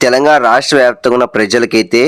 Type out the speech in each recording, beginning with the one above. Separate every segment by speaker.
Speaker 1: తెలంగాణ రాష్ట్ర వ్యాప్తంగా ఉన్న ప్రజలకైతే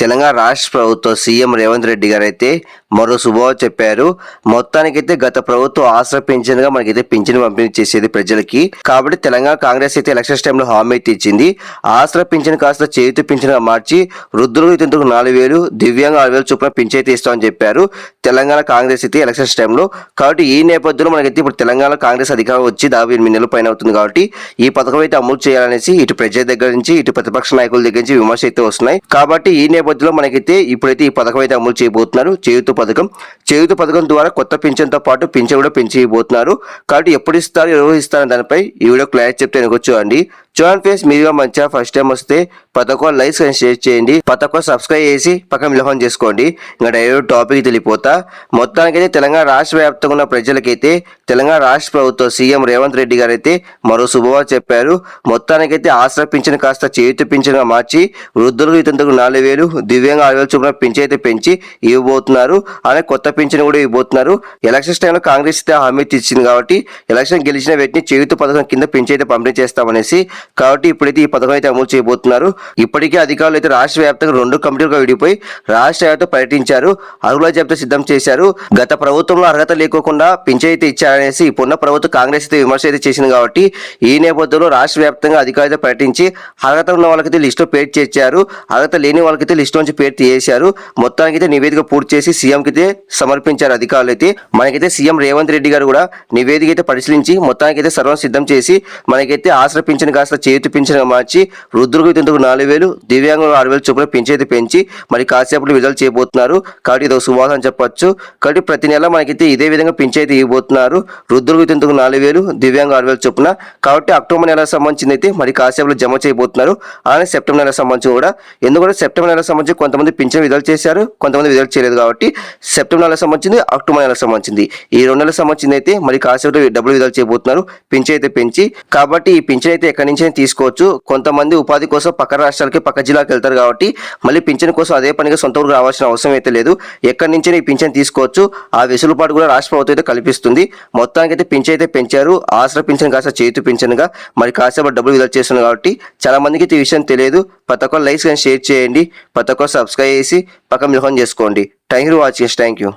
Speaker 1: తెలంగాణ రాష్ట్ర ప్రభుత్వ సీఎం రేవంత్ రెడ్డి గారు అయితే మరో శుభవార్త చెప్పారు. మొత్తానికైతే గత ప్రభుత్వం ఆశ్ర పింఛన్గా మనకైతే పింఛన్ పంపిణీ చేసేది ప్రజలకి. కాబట్టి తెలంగాణ కాంగ్రెస్ అయితే ఎలక్షన్స్ టైంలో హామీ అయితే ఇచ్చింది. ఆశ్ర పింఛన్ కాస్త చేతి పింఛన్గా మార్చి వృద్ధులకు ఇతరులకు నాలుగు వేలు దివ్యాంగ ఆరు వేలు చొప్పున పింఛన్ అయితే ఇస్తామని చెప్పారు. తెలంగాణ కాంగ్రెస్ అయితే ఎలక్షన్స్ టైంలో. కాబట్టి ఈ నేపథ్యంలో మనకైతే ఇప్పుడు తెలంగాణ కాంగ్రెస్ అధికారం వచ్చి దాదాపు ఎనిమిది నెలల పైన అవుతుంది కాబట్టి ఈ పథకం అయితే అమలు చేయాలనేసి ఇటు ప్రజల దగ్గర నుంచి ఇటు ప్రతిపక్ష నాయకుల దగ్గర నుంచి విమర్శ అయితే వస్తున్నాయి. కాబట్టి ఈ నేపథ్యంలో మనకైతే ఇప్పుడైతే ఈ పథకం అయితే అమలు చేయబోతున్నారు. చేయుత పథకం. చేయుత పథకం ద్వారా కొత్త పింఛన్తో పాటు పింఛన్ కూడా పెంచిపోతున్నారు కాబట్టి ఎప్పుడు ఇస్తారు ఎవరు ఇస్తారు దానిపై ఈ వీడియో క్లారిటీ చెప్తే వెనకొచ్చు అండి. చూడండి ఫేస్ మీరుగా మంచిగా ఫస్ట్ టైం వస్తే పథకం లైక్ అండ్ షేర్ చేయండి. పథకం సబ్స్క్రైబ్ చేసి పక్కన మిలహం చేసుకోండి. ఇంకా డైరెక్ట్ టాపిక్ తెలిపోతా మొత్తానికైతే తెలంగాణ రాష్ట్ర వ్యాప్తంగా ఉన్న ప్రజలకైతే తెలంగాణ రాష్ట్ర ప్రభుత్వం సీఎం రేవంత్ రెడ్డి గారు అయితే మరో శుభవార్త చెప్పారు. మొత్తానికైతే ఆసరా పింఛన్ కాస్త చేతి పింఛన్గా మార్చి వృద్ధులకు ఇతంతకు నాలుగు వేలు దివ్యంగా ఆరు వేలు చొప్పున పింఛన్ అయితే పెంచి ఇవ్వబోతున్నారు. అలాగే కొత్త పింఛన్ కూడా ఇవ్వబోతున్నారు. ఎలక్షన్స్ టైంలో కాంగ్రెస్ అయితే హామీ ఇచ్చింది కాబట్టి ఎలక్షన్ గెలిచిన వ్యక్తిని చేయుత పథకం కింద పింఛన్ అయితే పంపిణీ చేస్తామనేసి కాబట్టి ఇప్పుడైతే ఈ పథకం అయితే అమలు చేయబోతున్నారు. ఇప్పటికే అధికారులు అయితే రాష్ట్ర వ్యాప్తంగా రెండు కమిటీలుగా విడిపోయి రాష్ట్ర వ్యాప్తంగా పర్యటించారు. అర్హుల జాబితా సిద్ధం చేశారు. గత ప్రభుత్వంలో అర్హత లేకోకుండా పింఛైతే ఇచ్చారనేసి ఇప్పుడున్న ప్రభుత్వం కాంగ్రెస్ అయితే విమర్శ అయితే చేసింది కాబట్టి ఈ నేపథ్యంలో రాష్ట్ర వ్యాప్తంగా అధికారులతో పర్యటించి అర్హత ఉన్న వాళ్ళకైతే లిస్టు పేరు చేర్చారు. అర్హత లేని వాళ్ళకైతే లిస్టు నుంచి పేరు తీసేశారు. మొత్తానికి అయితే నివేదిక పూర్తి చేసి సీఎంకి అయితే సమర్పించారు అధికారులు అయితే. మనకైతే సీఎం రేవంత్ రెడ్డి గారు కూడా నివేదిక అయితే పరిశీలించి మొత్తానికైతే సర్వం సిద్ధం చేసి మనకైతే ఆశ్రపించిన కాస్త కాస్త చేతి పింఛను మార్చి వృద్ధులకు ఇంతకు నాలుగు వేలు దివ్యాంగులు ఆరు వేలు చొప్పున పెంచి అయితే పెంచి మరి కాసేపట్లో విడుదల చేయబోతున్నారు. కాబట్టి ఇది ఒక శుభాసం అని చెప్పొచ్చు. కాబట్టి ప్రతి నెల మనకైతే ఇదే విధంగా పింఛైతే ఇవ్వబోతున్నారు. వృద్ధులకు ఇంతకు నాలుగు వేలు దివ్యాంగ ఆరు వేలు చొప్పున. కాబట్టి అక్టోబర్ నెల సంబంధించింది అయితే మరి కాసేపులో జమ చేయబోతున్నారు. అలానే సెప్టెంబర్ నెల సంబంధించి కూడా. ఎందుకంటే సెప్టెంబర్ నెల సంబంధించి కొంతమంది పింఛన్ విడుదల చేశారు కొంతమంది విడుదల చేయలేదు కాబట్టి సెప్టెంబర్ నెల సంబంధించింది అక్టోబర్ నెల సంబంధించింది. ఈ రెండు నెలల సంబంధించింది అయితే మరి కాసేపు డబ్బులు విడుదల చేయబోతున్నారు. పింఛన్ అయితే పెంచి. కాబట్టి ఈ పింఛన్ అయితే ఎక్కడి నుంచి పింఛన్ తీసుకోవచ్చు. కొంతమంది ఉపాధి కోసం పక్క రాష్ట్రాలకి పక్క జిల్లాకి వెళ్తారు కాబట్టి మళ్ళీ పింఛన్ కోసం అదే పనిగా సొంత ఊరు రావాల్సిన అవసరం అయితే లేదు. ఎక్కడి నుంచి ఈ పింఛన్ తీసుకోవచ్చు. ఆ వెసులుబాటు కూడా రాష్ట్ర ప్రభుత్వం అయితే కల్పిస్తుంది. మొత్తానికి అయితే పింఛన్ అయితే పెంచారు. ఆసరా పింఛన్ కాస్త చేతు పింఛన్గా. మరి కాసేపు డబ్బులు విడుదల చేస్తున్నారు కాబట్టి చాలా మందికి అయితే ఈ విషయం తెలియదు. ప్రతి ఒక్కరు లైక్స్ కానీ షేర్ చేయండి. ప్రతి ఒక్కరు సబ్స్క్రైబ్ చేసి పక్క మిలహం చేసుకోండి. Thank you watching thank you